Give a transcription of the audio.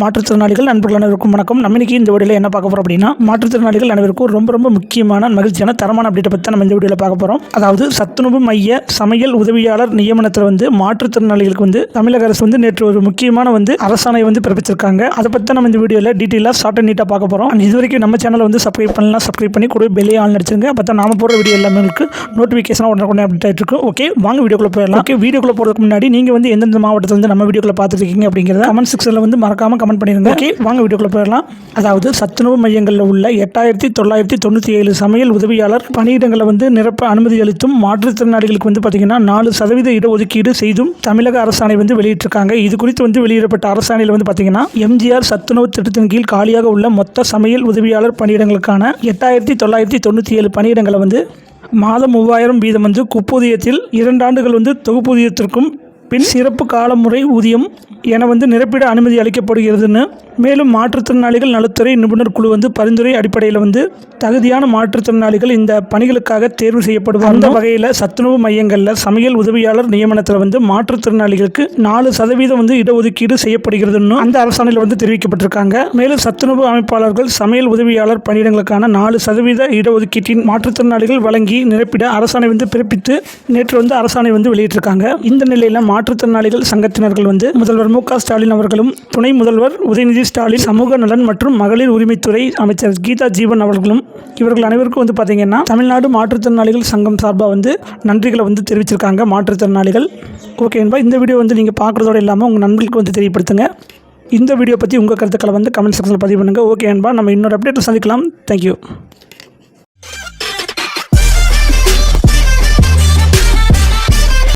மாற்றுத்திறனாளிகள் நண்பர்கள் அனைவருக்கும் வணக்கம். நம்ம இன்னைக்கு இந்த வீடியோவில் என்ன பார்க்க போகிறோம் அப்படின்னா மாற்றுத்திறனாளிகள் அனைவருக்கும் ரொம்ப ரொம்ப முக்கியமான மகிழ்ச்சியான தரமான அப்டேட்டை பற்றி நம்ம இந்த வீடியோவில் பார்க்க போகிறோம் அதாவது சத்துணவு மைய சமையல் உதவியாளர் நியமனத்தில் வந்து மாற்றுத்திறனாளிகளுக்கு வந்து தமிழக அரசு வந்து நேற்று ஒரு முக்கியமான வந்து அரசாணை வந்து பிறப்பிச்சிருக்காங்க. அதை பற்றி நம்ம இந்த வீடியோவில் டீட்டெயிலாக ஷார்ட் அண்ட் நீட்டாக பார்க்க போகிறோம் இது வரைக்கும் நம்ம சேனலை வந்து சப்ஸ்கிரைப் பண்ணலாம் சப்ஸ்கிரைப் பண்ணி கூட பெல்லே ஆள் அடிச்சிருங்க. அப்போ தான் நாம போடுற வீடியோ எல்லாமே உங்களுக்கு நோட்டிஃபிகேஷனாக உடனே உடனே அப்டேட் ஆகிட்டு இருக்கும். ஓகே வாங்க வீடியோக்குள்ளே போயிடலாம். ஓகே வீடியோக்குள்ளே போகிறதுக்கு முன்னாடி நீங்கள் வந்து எந்தெந்த மாவட்டத்தில் வந்து நம்ம வீடியோக்குள்ளே பார்த்துருக்கீங்க அப்படிங்கிறத கமெண்ட் செக்ஷனில் வந்து மறக்காமல் கமெண்ட் பண்ணிடுங்க ஓகே வாங்க வீடியோக்குள்ள போயிடலாம். அதாவது சத்துணவு மையங்களில் உள்ள எட்டாயிரத்தி தொள்ளாயிரத்தி தொண்ணூற்றி ஏழு சமையல் உதவியாளர் பணியிடங்களை வந்து நிரப்ப அனுமதி அளித்தும் மாற்றுத்திறனாளிகளுக்கு வந்து பார்த்தீங்கன்னா நாலு சதவீத இடஒதுக்கீடு செய்தும் தமிழக அரசாணை வந்து வெளியிட்டிருக்காங்க. இது குறித்து வந்து வெளியிடப்பட்ட அரசாணையில் வந்து பார்த்தீங்கன்னா எம்ஜிஆர் சத்துணவு திட்டத்தின் கீழ் காலியாக உள்ள மொத்த சமையல் உதவியாளர் பணியிடங்களுக்கான எட்டாயிரத்தி தொள்ளாயிரத்தி தொண்ணூற்றி ஏழு பணியிடங்களை வந்து மாதம் மூவாயிரம் வீதம் வந்து குப்பூதியத்தில் இரண்டு ஆண்டுகள் வந்து தொகுப்பூதியத்திற்கும் பின் சிறப்பு காலமுறை ஊதியம் என வந்து நிரப்பிட அனுமதி அளிக்கப்படுகிறதுன்னு. மேலும் மாற்றுத்திறனாளிகள் நலத்துறை நிபுணர் குழு வந்து பரிந்துரை அடிப்படையில் வந்து தகுதியான மாற்றுத்திறனாளிகள் இந்த பணிகளுக்காக தேர்வு செய்யப்படுவாங்க. அந்த வகையில் சத்துணவு மையங்களில் சமையல் உதவியாளர் நியமனத்தில் வந்து மாற்றுத்திறனாளிகளுக்கு நாலு சதவீதம் வந்து இடஒதுக்கீடு செய்யப்படுகிறதுன்னு அந்த அரசாணையில் வந்து தெரிவிக்கப்பட்டிருக்காங்க. மேலும் சத்துணவு அமைப்பாளர்கள் சமையல் உதவியாளர் பணியிடங்களுக்கான நாலு சதவீத இடஒதுக்கீட்டின் மாற்றுத்திறனாளிகள் வழங்கி நிரப்பிட அரசாணை வந்து பிறப்பித்து நேற்று வந்து அரசாணை வந்து வெளியிட்டிருக்காங்க. இந்த நிலையில் மாற்றுத்திறனாளிகள் சங்கத்தினர்கள் வந்து முதல்வர் மு ஸ்டாலின் அவர்களும் துணை முதல்வர் உதயநிதி ஸ்டாலின் சமூக நலன் மற்றும் மகளிர் உரிமைத்துறை அமைச்சர் கீதா ஜீவன் அவர்களும் இவர்கள் அனைவருக்கும் வந்து பார்த்தீங்கன்னா தமிழ்நாடு மாற்றுத்திறனாளிகள் சங்கம் சார்பாக வந்து நன்றிகளை வந்து தெரிவிச்சிருக்காங்க. மாற்றுத்திறனாளிகள். ஓகே என்பா இந்த வீடியோ வந்து நீங்கள் பார்க்குறதோடு இல்லாமல் உங்கள் நண்பர்களுக்கு வந்து தெரியப்படுத்துங்க. இந்த வீடியோ பற்றி உங்கள் கருத்துக்களை வந்து கமெண்ட் செக்ஷனில் பதிவு பண்ணுங்கள் ஓகே என்பா நம்ம இன்னொரு அப்டேட்டில் சந்திக்கலாம். தேங்க்யூ